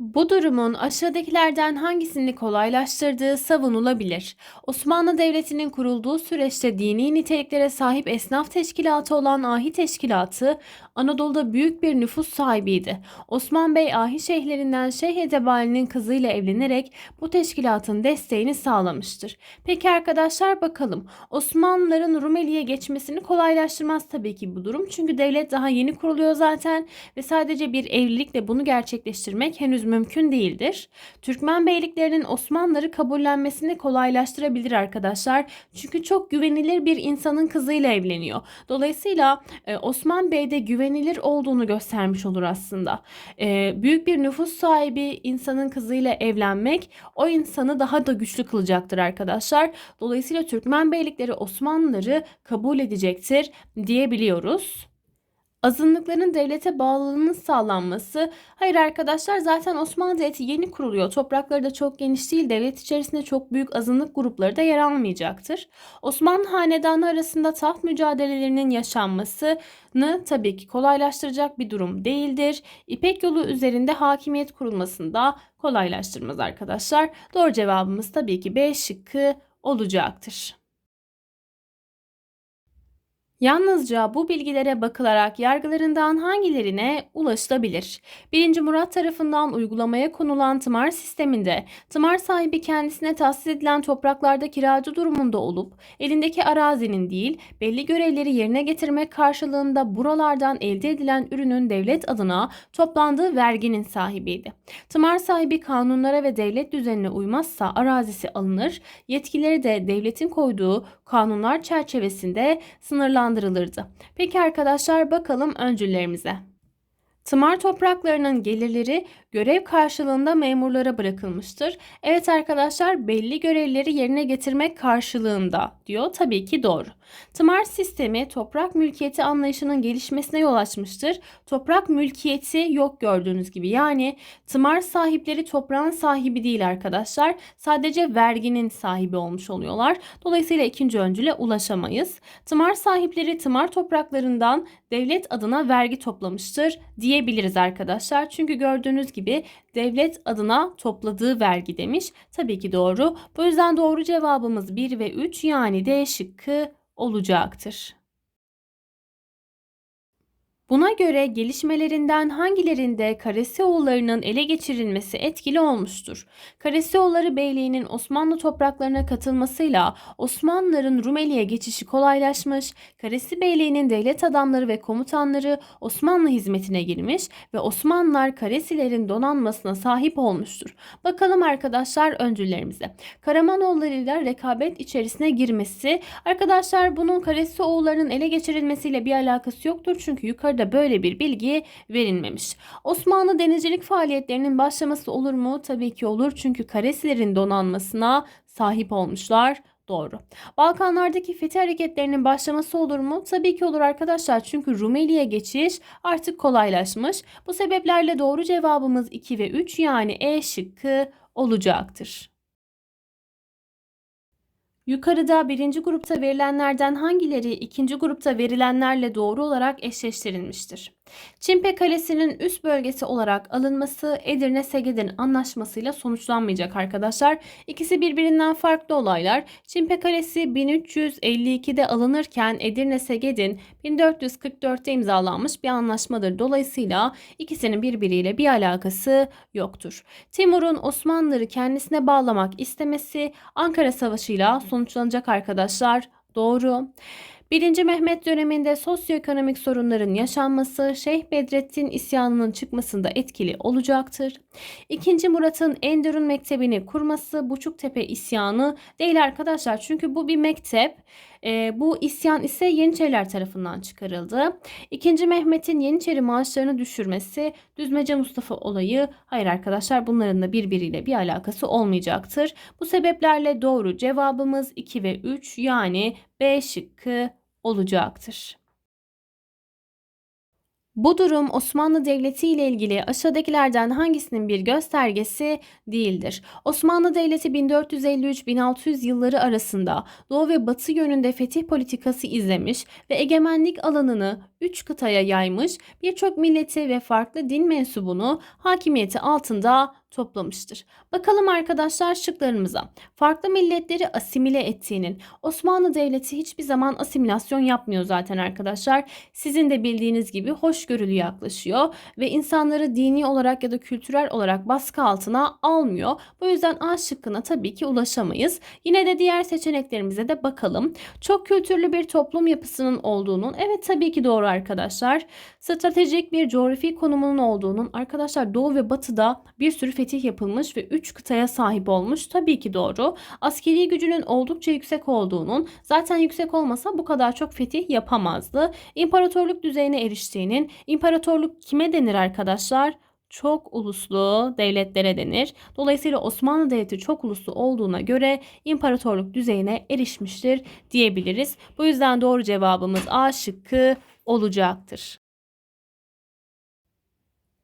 Bu durumun aşağıdakilerden hangisini kolaylaştırdığı savunulabilir. Osmanlı Devleti'nin kurulduğu süreçte dini niteliklere sahip esnaf teşkilatı olan Ahi Teşkilatı, Anadolu'da büyük bir nüfus sahibiydi. Osman Bey Ahi şeyhlerinden Şeyh Edebali'nin kızıyla evlenerek bu teşkilatın desteğini sağlamıştır. Peki arkadaşlar bakalım. Osmanlıların Rumeli'ye geçmesini kolaylaştırmaz tabii ki bu durum. Çünkü devlet daha yeni kuruluyor zaten ve sadece bir evlilikle bunu gerçekleştirmek henüz mümkün değildir. Türkmen beyliklerinin Osmanlıları kabullenmesini kolaylaştırabilir arkadaşlar. Çünkü çok güvenilir bir insanın kızıyla evleniyor. Dolayısıyla e, Osman Bey de güvenilir olduğunu göstermiş olur aslında. E, büyük bir nüfus sahibi insanın kızıyla evlenmek o insanı daha da güçlü kılacaktır arkadaşlar. Dolayısıyla Türkmen beylikleri Osmanlıları kabul edecektir diyebiliyoruz. Azınlıkların devlete bağlılığının sağlanması. Hayır arkadaşlar zaten Osmanlı Devleti yeni kuruluyor. Toprakları da çok geniş değil. Devlet içerisinde çok büyük azınlık grupları da yer almayacaktır. Osmanlı hanedanı arasında taht mücadelelerinin yaşanmasını tabii ki kolaylaştıracak bir durum değildir. İpek yolu üzerinde hakimiyet kurulmasını da kolaylaştırmaz arkadaşlar. Doğru cevabımız tabii ki B şıkkı olacaktır. Yalnızca bu bilgilere bakılarak yargılarından hangilerine ulaşılabilir? 1. Murat tarafından uygulamaya konulan tımar sisteminde tımar sahibi kendisine tahsis edilen topraklarda kiracı durumunda olup elindeki arazinin değil belli görevleri yerine getirmek karşılığında buralardan elde edilen ürünün devlet adına toplandığı verginin sahibiydi. Tımar sahibi kanunlara ve devlet düzenine uymazsa arazisi alınır, yetkileri de devletin koyduğu kanunlar çerçevesinde sınırlandırılırdı. Peki arkadaşlar bakalım öncüllerimize. Tımar topraklarının gelirleri görev karşılığında memurlara bırakılmıştır. Evet arkadaşlar belli görevleri yerine getirmek karşılığında diyor. Tabii ki doğru. Tımar sistemi toprak mülkiyeti anlayışının gelişmesine yol açmıştır. Toprak mülkiyeti yok gördüğünüz gibi. Yani tımar sahipleri toprağın sahibi değil arkadaşlar. Sadece verginin sahibi olmuş oluyorlar. Dolayısıyla ikinci öncüle ulaşamayız. Tımar sahipleri tımar topraklarından devlet adına vergi toplamıştır diyebiliriz arkadaşlar. Çünkü gördüğünüz gibi devlet adına topladığı vergi demiş. Tabii ki doğru. Bu yüzden doğru cevabımız 1 ve 3 yani D şıkkı olacaktır. Buna göre gelişmelerinden hangilerinde Karasioğullarının ele geçirilmesi etkili olmuştur? Karasioğulları Beyliği'nin Osmanlı topraklarına katılmasıyla Osmanlıların Rumeli'ye geçişi kolaylaşmış, Karesi Beyliği'nin devlet adamları ve komutanları Osmanlı hizmetine girmiş ve Osmanlılar Karesilerin donanmasına sahip olmuştur. Bakalım arkadaşlar öncüllerimize. Karamanoğulları ile rekabet içerisine girmesi. Arkadaşlar bunun Karasioğullarının ele geçirilmesiyle bir alakası yoktur çünkü yukarıda da böyle bir bilgi verilmemiş. Osmanlı denizcilik faaliyetlerinin başlaması olur mu? Tabii ki olur çünkü Karesilerin donanmasına sahip olmuşlar. Doğru. Balkanlardaki fethi hareketlerinin başlaması olur mu? Tabii ki olur arkadaşlar. Çünkü Rumeli'ye geçiş artık kolaylaşmış. Bu sebeplerle doğru cevabımız 2 ve 3 yani E şıkkı olacaktır. Yukarıda birinci grupta verilenlerden hangileri ikinci grupta verilenlerle doğru olarak eşleştirilmiştir? Çimpe Kalesi'nin üst bölgesi olarak alınması Edirne Seged'in anlaşmasıyla sonuçlanmayacak arkadaşlar. İkisi birbirinden farklı olaylar. Çimpe Kalesi 1352'de alınırken Edirne Seged'in 1444'te imzalanmış bir anlaşmadır. Dolayısıyla ikisinin birbiriyle bir alakası yoktur. Timur'un Osmanlıları kendisine bağlamak istemesi Ankara Savaşı'yla sonuçlanacak arkadaşlar. Doğru. 1. Mehmet döneminde sosyoekonomik sorunların yaşanması Şeyh Bedrettin isyanının çıkmasında etkili olacaktır. 2. Murat'ın Enderun Mektebi'ni kurması Buçuktepe isyanı değil arkadaşlar. Çünkü bu bir mektep. E, bu isyan ise Yeniçeriler tarafından çıkarıldı. 2. Mehmet'in Yeniçeri maaşlarını düşürmesi Düzmece Mustafa olayı hayır arkadaşlar bunların da birbiriyle bir alakası olmayacaktır. Bu sebeplerle doğru cevabımız 2 ve 3 yani B şıkkı olacaktır. Bu durum Osmanlı Devleti ile ilgili aşağıdakilerden hangisinin bir göstergesi değildir. Osmanlı Devleti 1453-1600 yılları arasında Doğu ve Batı yönünde fetih politikası izlemiş ve egemenlik alanını 3 kıtaya yaymış, birçok milleti ve farklı din mensubunu hakimiyeti altında toplamıştır. Bakalım arkadaşlar şıklarımıza. Farklı milletleri asimile ettiğinin Osmanlı Devleti hiçbir zaman asimilasyon yapmıyor zaten arkadaşlar. Sizin de bildiğiniz gibi hoşgörülü yaklaşıyor ve insanları dini olarak ya da kültürel olarak baskı altına almıyor. Bu yüzden A şıkkına tabii ki ulaşamayız. Yine de diğer seçeneklerimize de bakalım. Çok kültürlü bir toplum yapısının olduğunun evet tabii ki doğru arkadaşlar. Stratejik bir coğrafi konumunun olduğunun arkadaşlar Doğu ve Batı'da bir sürü fetih yapılmış ve 3 kıtaya sahip olmuş. Tabii ki doğru. Askeri gücünün oldukça yüksek olduğunun zaten yüksek olmasa bu kadar çok fetih yapamazdı. İmparatorluk düzeyine eriştiğinin imparatorluk kime denir arkadaşlar? çok uluslu devletlere denir. Dolayısıyla Osmanlı Devleti çok uluslu olduğuna göre imparatorluk düzeyine erişmiştir diyebiliriz. Bu yüzden doğru cevabımız A şıkkı olacaktır.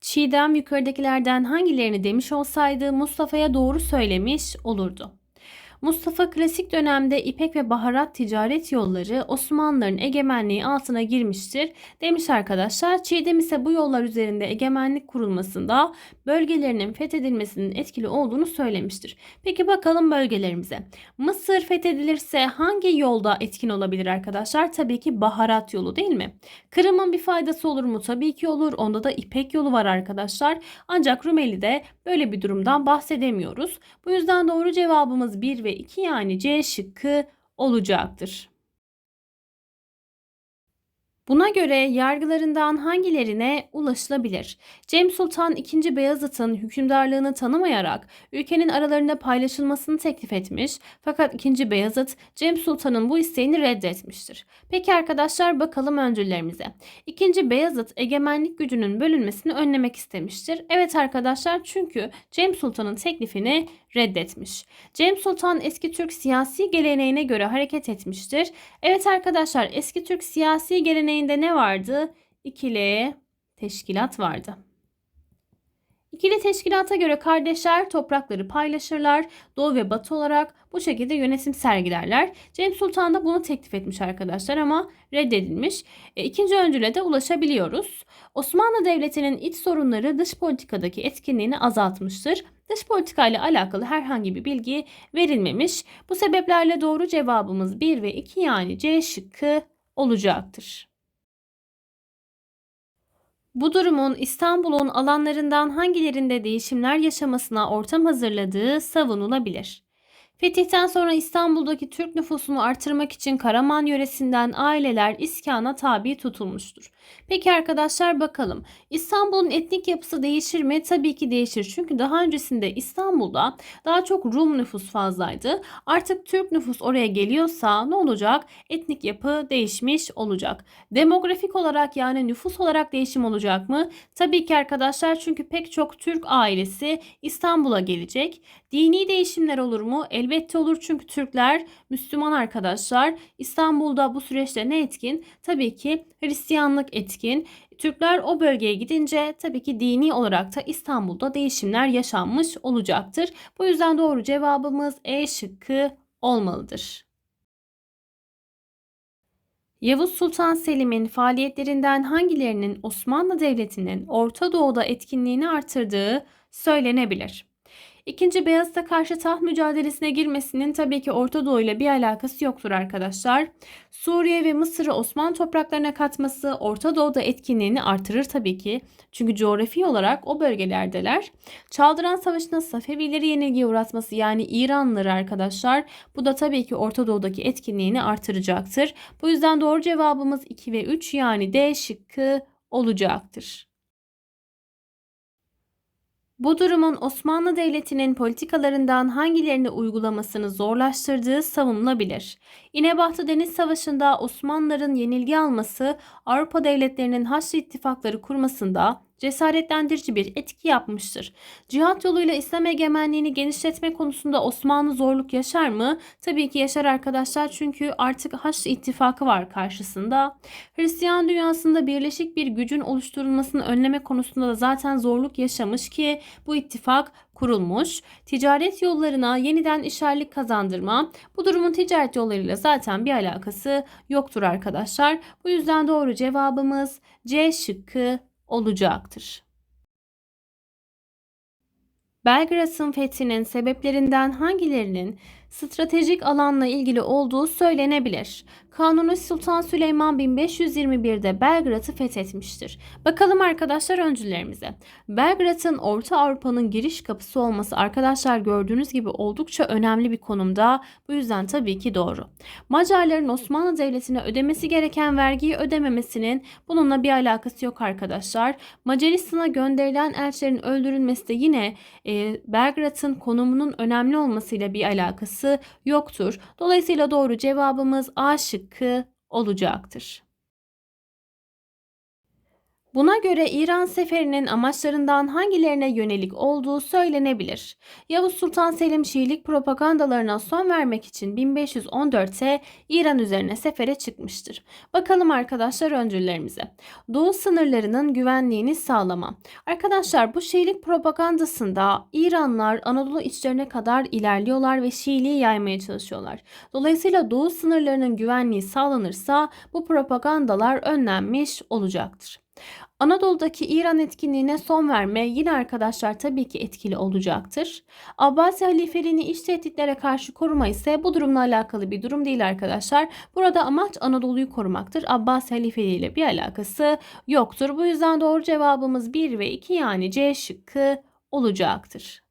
Çiğdem yukarıdakilerden hangilerini demiş olsaydı Mustafa'ya doğru söylemiş olurdu. Mustafa klasik dönemde ipek ve baharat ticaret yolları Osmanlıların egemenliği altına girmiştir demiş arkadaşlar. Çiğdem ise bu yollar üzerinde egemenlik kurulmasında bölgelerinin fethedilmesinin etkili olduğunu söylemiştir. Peki bakalım bölgelerimize. Mısır fethedilirse hangi yolda etkin olabilir arkadaşlar? Tabii ki baharat yolu değil mi? Kırım'ın bir faydası olur mu? Tabii ki olur. Onda da ipek yolu var arkadaşlar. Ancak Rumeli'de böyle bir durumdan bahsedemiyoruz. Bu yüzden doğru cevabımız 1 ve 2 yani C şıkkı olacaktır. Buna göre yargılarından hangilerine ulaşılabilir? Cem Sultan II. Beyazıt'ın hükümdarlığını tanımayarak ülkenin aralarında paylaşılmasını teklif etmiş fakat II. Beyazıt Cem Sultan'ın bu isteğini reddetmiştir. Peki arkadaşlar bakalım öncüllerimize. II. Beyazıt egemenlik gücünün bölünmesini önlemek istemiştir. Evet arkadaşlar çünkü Cem Sultan'ın teklifini reddetmiş. Cem Sultan eski Türk siyasi geleneğine göre hareket etmiştir. Evet arkadaşlar eski Türk siyasi geleneğinde ne vardı? İkili teşkilat vardı. İkili teşkilata göre kardeşler toprakları paylaşırlar. Doğu ve batı olarak bu şekilde yönetim sergilerler. Cem Sultan da bunu teklif etmiş arkadaşlar ama reddedilmiş. E, ikinci öncüle de ulaşabiliyoruz. Osmanlı Devleti'nin iç sorunları dış politikadaki etkinliğini azaltmıştır. Dış politika ile alakalı herhangi bir bilgi verilmemiş. Bu sebeplerle doğru cevabımız 1 ve 2 yani C şıkkı olacaktır. Bu durumun İstanbul'un alanlarından hangilerinde değişimler yaşamasına ortam hazırladığı savunulabilir. Fetihten sonra İstanbul'daki Türk nüfusunu artırmak için Karaman yöresinden aileler iskana tabi tutulmuştur. Peki arkadaşlar bakalım. İstanbul'un etnik yapısı değişir mi? Tabii ki değişir. Çünkü daha öncesinde İstanbul'da daha çok Rum nüfus fazlaydı. Artık Türk nüfus oraya geliyorsa ne olacak? Etnik yapı değişmiş olacak. Demografik olarak yani nüfus olarak değişim olacak mı? Tabii ki arkadaşlar çünkü pek çok Türk ailesi İstanbul'a gelecek. Dini değişimler olur mu? Elbette olur çünkü Türkler Müslüman arkadaşlar. İstanbul'da bu süreçte ne etkin? Tabii ki Hristiyanlık etkin. Türkler o bölgeye gidince tabii ki dini olarak da İstanbul'da değişimler yaşanmış olacaktır. Bu yüzden doğru cevabımız E şıkkı olmalıdır. Yavuz Sultan Selim'in faaliyetlerinden hangilerinin Osmanlı Devleti'nin Orta Doğu'da etkinliğini artırdığı söylenebilir? İkinci Beyazıt'a karşı taht mücadelesine girmesinin tabii ki Orta Doğu ile bir alakası yoktur arkadaşlar. Suriye ve Mısır'ı Osmanlı topraklarına katması Orta Doğu'da etkinliğini artırır tabii ki. Çünkü coğrafi olarak o bölgelerdeler. Çaldıran Savaşı'na Safevileri yenilgiye uğratması yani İranlıları arkadaşlar bu da tabii ki Orta Doğu'daki etkinliğini artıracaktır. Bu yüzden doğru cevabımız 2 ve 3 yani D şıkkı olacaktır. Bu durumun Osmanlı Devleti'nin politikalarından hangilerini uygulamasını zorlaştırdığı savunulabilir. İnebahtı Deniz Savaşı'nda Osmanlıların yenilgi alması Avrupa devletlerinin Haçlı ittifakları kurmasında cesaretlendirici bir etki yapmıştır. Cihat yoluyla İslam egemenliğini genişletme konusunda Osmanlı zorluk yaşar mı? Tabii ki yaşar arkadaşlar çünkü artık Haçlı ittifakı var karşısında. Hristiyan dünyasında birleşik bir gücün oluşturulmasını önleme konusunda da zaten zorluk yaşamış ki bu ittifak kurulmuş. Ticaret yollarına yeniden işerlik kazandırma. Bu durumun ticaret yollarıyla zaten bir alakası yoktur arkadaşlar. Bu yüzden doğru cevabımız C şıkkı olacaktır. Belgrad'ın fethinin sebeplerinden hangilerinin stratejik alanla ilgili olduğu söylenebilir. Kanuni Sultan Süleyman 1521'de Belgrad'ı fethetmiştir. Bakalım arkadaşlar öncülerimize. Belgrad'ın Orta Avrupa'nın giriş kapısı olması arkadaşlar gördüğünüz gibi oldukça önemli bir konumda. Bu yüzden tabii ki doğru. Macarların Osmanlı Devleti'ne ödemesi gereken vergiyi ödememesinin bununla bir alakası yok arkadaşlar. Macaristan'a gönderilen elçilerin öldürülmesi de yine e, Belgrad'ın konumunun önemli olmasıyla bir alakası yoktur. Dolayısıyla doğru cevabımız A şıkkı olacaktır. Buna göre İran seferinin amaçlarından hangilerine yönelik olduğu söylenebilir. Yavuz Sultan Selim Şiilik propagandalarına son vermek için 1514'te İran üzerine sefere çıkmıştır. Bakalım arkadaşlar öncüllerimize. Doğu sınırlarının güvenliğini sağlama. Arkadaşlar bu Şiilik propagandasında İranlar Anadolu içlerine kadar ilerliyorlar ve Şiiliği yaymaya çalışıyorlar. Dolayısıyla Doğu sınırlarının güvenliği sağlanırsa bu propagandalar önlenmiş olacaktır. Anadolu'daki İran etkinliğine son verme yine arkadaşlar tabii ki etkili olacaktır. Abbasi halifeliğini iç tehditlere karşı koruma ise bu durumla alakalı bir durum değil arkadaşlar. Burada amaç Anadolu'yu korumaktır. Abbasi halifeliği ile bir alakası yoktur. Bu yüzden doğru cevabımız 1 ve 2 yani C şıkkı olacaktır.